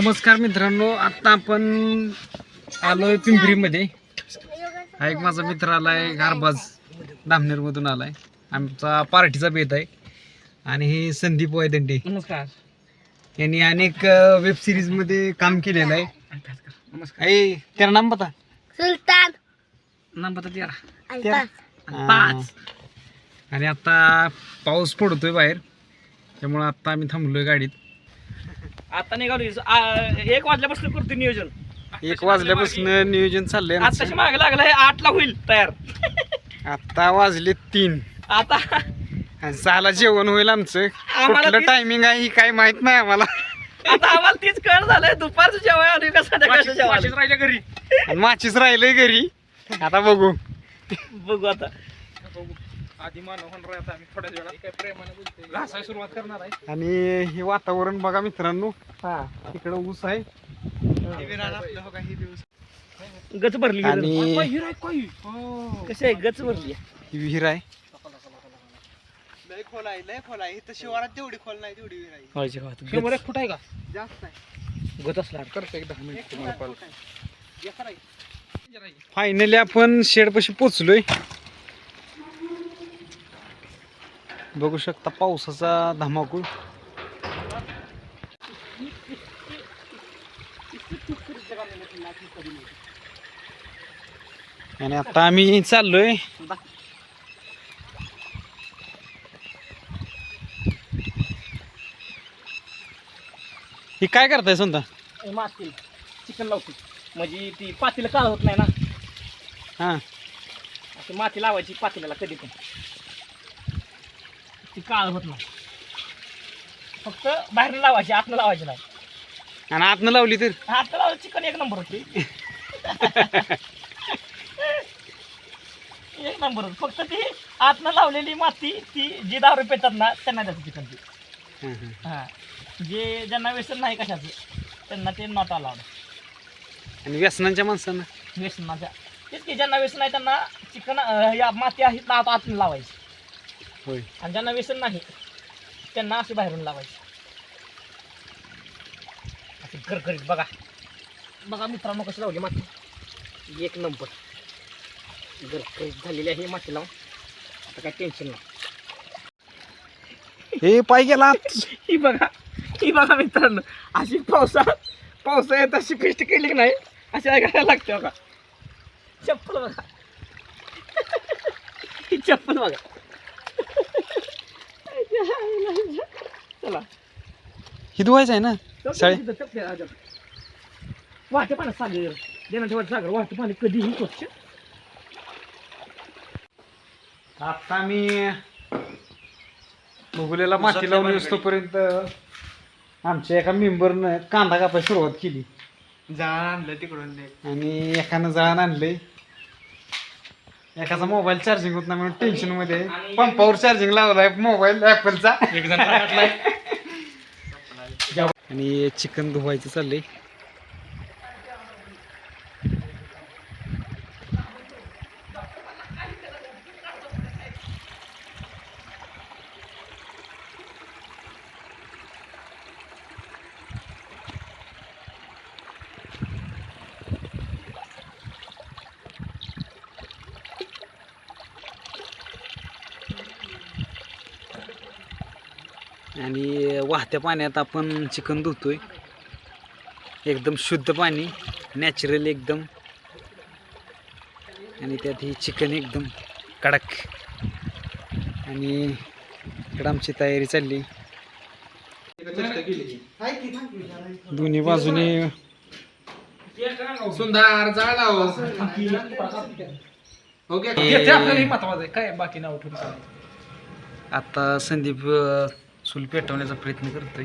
नमस्कार मित्रांनो आता आपण आलोय पिंपरीमध्ये. हा एक माझा मित्र आलाय गारबाज धामनेरमधून आलाय. आमचा पार्टीचा बेत आहे. आणि हे संदीप वैदंडे नमस्कार. यांनी अनेक वेब सिरीजमध्ये काम केलेलं आहे. नमस्कार. ऐ त्याला नाम बता. सुलतान. नंबर तेरा. तेरा. पाच. आणि आता पाऊस पडतोय बाहेर. त्यामुळे आता आम्ही थांबलोय गाडीत. आता निघालो एक वाजल्यापासून करतो नियोजन. एक वाजल्यापासून नियोजन चाललंय आताशी आमचं. मागे लागला हे? आठला होईल तयार. आता वाजले तीन. आता? आणि सहाला जेवण होईल आमचं. आम्हाला कुठलं टायमिंग आहे ही काय माहीत नाही आम्हाला. आता आम्हाला तीच कळ झालंय दुपारचं जेवण आणि का संध्याकाळचं जेवण राहिल्या घरी. आणि माचीच राहिलंय घरी. आता बघू. बघू आता. आधी मानव होणार आहे आता आम्ही थोड्या वेळात. काय प्रेमाने बोलतोय. घासाय सुरुवात करणार आहे. आणि हे वातावरण बघा मित्रांनो. हा. इकडं ऊस आहे. गच भरली आणि कशी आहे? गच भरली ही विहीर आहे. लय खोल आहे लय खोल आहे. इथं शिवारात जेवढी खोल नाही तेवढी विहीर आहे. का शंभर एक फूट आहे का? जास्त आहे. गत असला. करतो एक दहा मिनिट. तुम्हाला कॉल फायनली आपण शेडपाशी पोचलोय. बघू शकता पावसाचा धमाकूळ. आणि आता आम्ही चाललोय. ही काय करताय समजा मातील चिकन लावतो. म्हणजे ती पातीला काळ होत नाही ना. हा. माती लावायची पातेल्याला कधी पण ती काळ होत नाही. फक्त बाहेर लावायची आतनं लावायची नाही. आणि आतनं लावली तर? आत लावलं चिकन एक नंबर होते. एक नंबर होतं. फक्त ती आतनं लावलेली माती ती जी दारू पेतात ना त्यांना द्यायचं चिकन ती. हं, हं. हां. जे ज्यांना व्यसन नाही कशाचं त्यांना ते नॉट अलाउड आणि व्यसनांच्या माणसांना? व्यसनाच्या. तेच की ज्यांना व्यसन आहे त्यांना चिकन या माती आहे ना आत आतून लावायची. होय. आणि ज्यांना व्यसन नाही त्यांना असे बाहेरून लावायचे. असे करकरीत बघा. बघा मित्रांनो कशी लावली माती. एक नंबर. गरकरीत झालेली आहे ही माती लावून. आता काय टेन्शन नाही. हे पाय गेला. ही बघा ही बघा मित्रांनो. अशी पावसात पावसाळ्यात अशी पेस्ट केली की नाही अशी ऐकायला लागते बघा. चप्पल बघा. ही चप्पल बघा. चला. ही धुवायचं आहे ना? साळे. वाहते पाणी सागर. देण्याच्या वाट सागर वाहते पाणी कधीही स्वच्छ. आता मी भुगलेला माती लावून येतोपर्यंत आमच्या एका मेंबरनं कांदा कापायला सुरुवात केली. जाळ आणलं तिकडून. आणि एकानं जळण आणलंय. एकाचा मोबाईल चार्जिंग होत नाही म्हणून टेन्शनमध्ये. पंपावर चार्जिंग लावलाय मोबाईल ऍपलचा आणि चिकन धुवायचं चाललंय. आणि वाहत्या पाण्यात आपण चिकन धुतोय. एकदम शुद्ध पाणी नॅचरल एकदम. आणि त्यात ही चिकन एकदम कडक. आणि इकडं आमची तयारी चालली. दोन्ही बाजूने सुंदर जाळ ओके काय बाकी नाव आता संदीप चूल पेटवण्याचा प्रयत्न करतोय.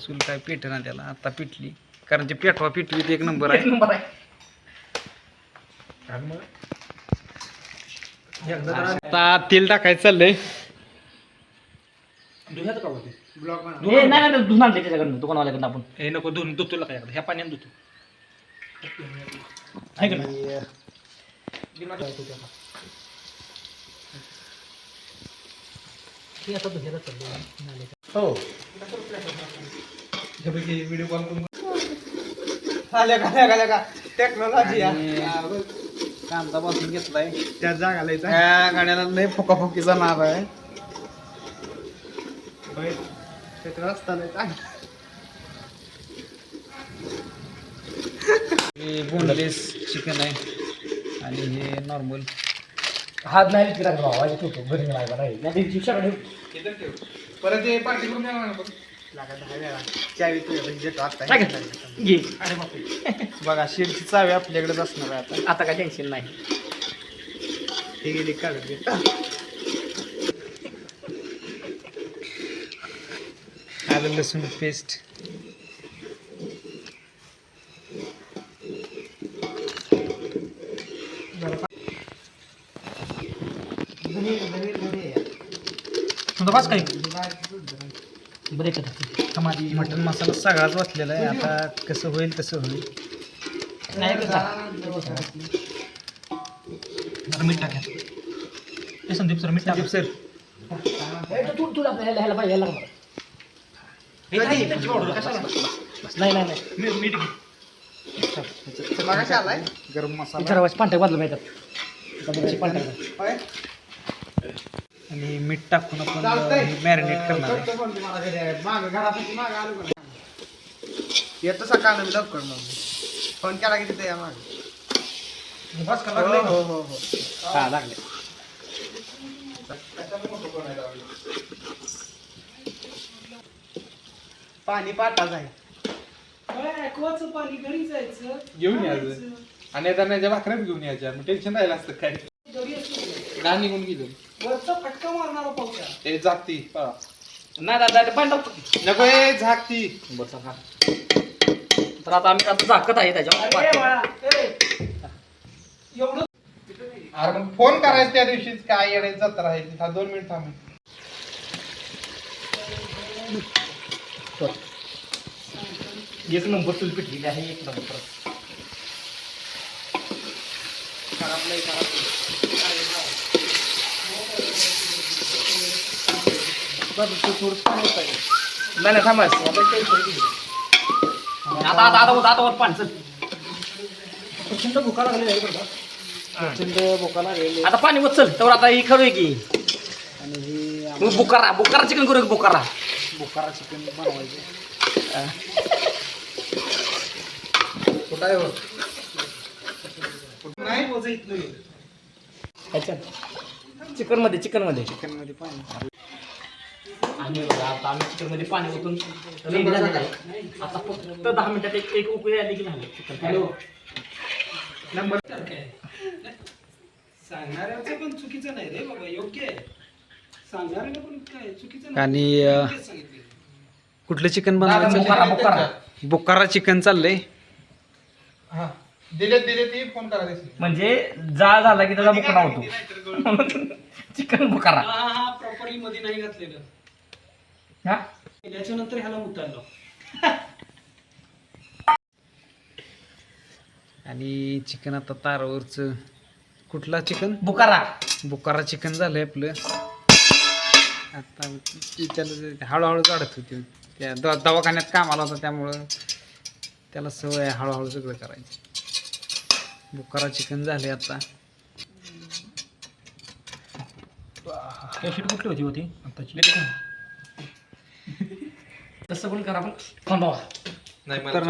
चूल काय पेटना त्याला आता पिटली. कारण ते पेटवा पिटवीत एक नंबर आहे. नंबर आहे. आता तेल टाकायचं चाललंय. नाही नाही धुवून आणले त्याच्याकडनं दुकानवाल्याकडनं आपण. हे नको धुवून काय ह्या पाण्यात धुतो. आहे का नाही? आणि हे आता धुयाला चाललंय. हो. व्हिडिओ कॉल करून आल्या का आल्या का टेक्नॉलॉजी कांदा घेतलाय. त्या जागाला त्या गाड्याला लय फुकाफुकीचा नाद आहे. हे बोनलेस चिकन आहे. आणि हे नॉर्मल हात नाही ठेवतो घरी लागला नाही नाही. दिवसाकडे इथं ठेव. परत ते पार्टी करून येणार ना बघ. चावी तुझ्याकडे देतो आता काय घेतलं? घे. अरे बापरे. बघा शेडची चावी आपल्याकडेच असणार आहे आता. आता काय टेन्शन नाही. हे गेली काढून घे आलं लसूण पेस्ट तुझं बस काय बरे समाधी मटन मसाला सगळाच वाचलेला आहे. आता कसं होईल तसं होईल. नाही मीठ टाका. हे संदीप सर मीठ टाका. सर तू तुला ह्याला ह्याला पाहिजे. ह्याला नाही नाही नाही. मीठ गरम मसाला पांढऱ्या बदल मिळतात. पांढऱ्या आणि मीठ टाकून आपण मॅरिनेट करणार आहे. येतो सकाळ मी लवकर मग. फोन केला की तिथे या मागे. बस का हो हो हो. हो हा लागले. पाणी पाटाच आहे घेऊन यायचं आणि नाही भाकऱ्यात घेऊन यायच्या. मग टेन्शन राहिलं असतं काय? गाणी निघून गेलो. ते जागती पळा. नाही दादा पाणी टाकतो नको ए झाकती. बसा हा. तर आता आम्ही आता झाकत आहे त्याच्यावर. अरे मग फोन करायचं त्या दिवशीच काय येण्याची जत्रा आहे तिथं दोन मिनिट थांब. एक नंबर चूल पिटलेली आहे एक नंबर. नाही नाही थांबायचं आता आता आता आता वर पाणी. चल. प्रचंड भुका लागलेली आहे बरं का. प्रचंड बोका लागलेले आता पाणी वत चल. तर आता ही खरं की आणि हे मग बुकारा बुकारा चिकन करू बुकारा. बोकारा चिकन बनवायचे. कुठं आहे हो? नाही चिकनमध्ये चिकनमध्ये चिकनमध्ये पाणी. आम्ही बघा आता आम्ही चिकनमध्ये पाणी ओतून ready झालेलं आहे. आता फक्त दहा मिनिटात एक एक उकळी आली की झालं. Chicken hello. सांगणाऱ्याचं पण चुकीचं नाही रे बाबा योग्य आहे. सांगणाऱ्याला पण काय चुकीचं नाही. आणि अं, तेच सांगितलं कुठलं चिकन बनवायचं? बुकारा बोकारा चिकन चाललंय. हा. दिले दिले ती फोन करा दिसली म्हणजे जाळ झाला की त्याचा बुकारा होतो. चिकन बुकारा. हा प्रॉपरली मध्ये नाही घातलेलं. त्याच्यानंतर ह्याला मुतायला आणि चिकन आता तारावरचं. कुठला चिकन? बुकारा. बोकारा चिकन झालंय आपलं. आता त्याला हळूहळू काढत होती. त्या द- दवाखान्यात कामाला होता त्यामुळं त्याला सवय आहे हळूहळू सगळं करायचं. बोकारा चिकन झाले आता. कुठली होती होती तसं पण करा पण थांबावा नाही तर.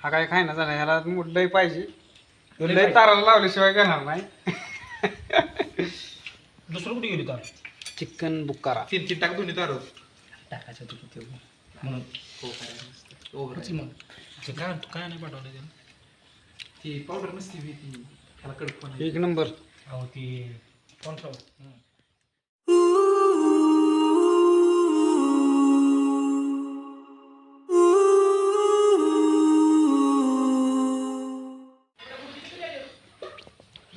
हा काय खायना झाला ह्याला लय पाहिजे. तो लय ताराला लावल्याशिवाय घेणार नाही. दुसरं कुठे गेली तर? चिकन बुकारा तीन तीन टाक दोन्ही तार. टाकायचं ते म्हणून. तेच मग. काय काय नाही पाठवलं त्यानं ती पावडर नसती बी ती. त्याला कडक एक नंबर. अहो ती कोण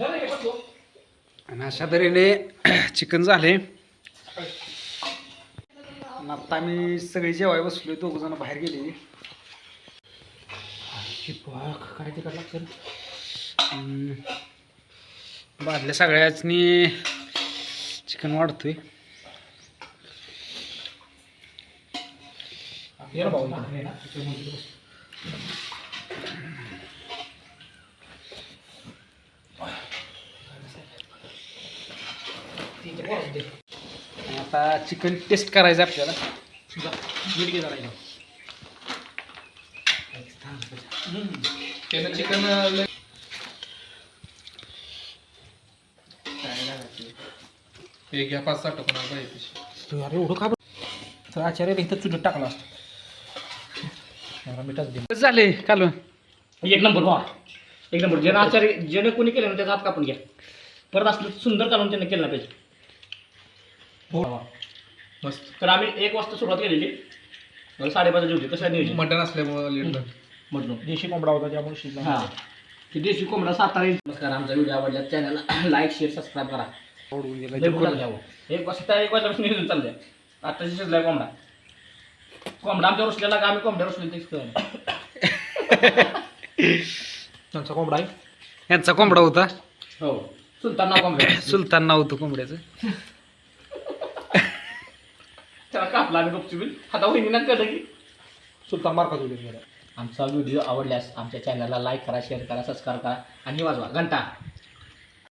आणि अशा तऱ्हेने चिकन झाले. आता आम्ही सगळे जेवाय बसलोय दोघ जण बाहेर गेले काय ते लागतं. बादल्या सगळ्याचनी चिकन वाढतोय. भाऊ आता चिकन टेस्ट करायचं आपल्याला. मीठ घे. त्यानं चिकन एक घ्या पाच साठ कोणा पाहिजे अरे एवढं का बरं? तर आचार्य इथं चुलीत टाकला असतं. मिठाच दे. झाले कालवण एक नंबर वा एक नंबर. ज्यानं आचार्य ज्यानं कोणी केलं ना त्याचा हात कापून घ्या. परत असलं सुंदर काढून त्यानं केलं पाहिजे. हो. मस्त. तर आम्ही एक वाजता सुरुवात केलेली. मग साडेपाच जेवली कसं नियोजन मटण असल्यामुळे लेट झालं. म्हटलं देशी कोंबडा होता त्यामुळे शिजला हां. की देशी कोंबडा सातारा नमस्कार आमचा व्हिडिओ आवडला चॅनलला लाईक शेअर सबस्क्राईब करा. लय भूक लागली अहो. एक वाजता एक वाजल्यापासून नियोजन चाललंय. आता शिजलाय कोंबडा. कोंबडा आमच्या रुसलेला का आम्ही कोंबड्या रुसले तेच कळलं त्यांचा कोंबडा आहे. यांचा कोंबडा होता? हो. सुलतान नाव कोंबड्या. सुलतान नाव होतं कोंबड्याचं. कापला आम्ही गपचूप आता वहिनीनं कळलं की. सुलतान मार्काच व्हिडिओ आमचा व्हिडिओ आवडल्यास आमच्या चॅनलला लाईक करा शेअर करा सबस्क्राईब करा आणि वाजवा. घंटा.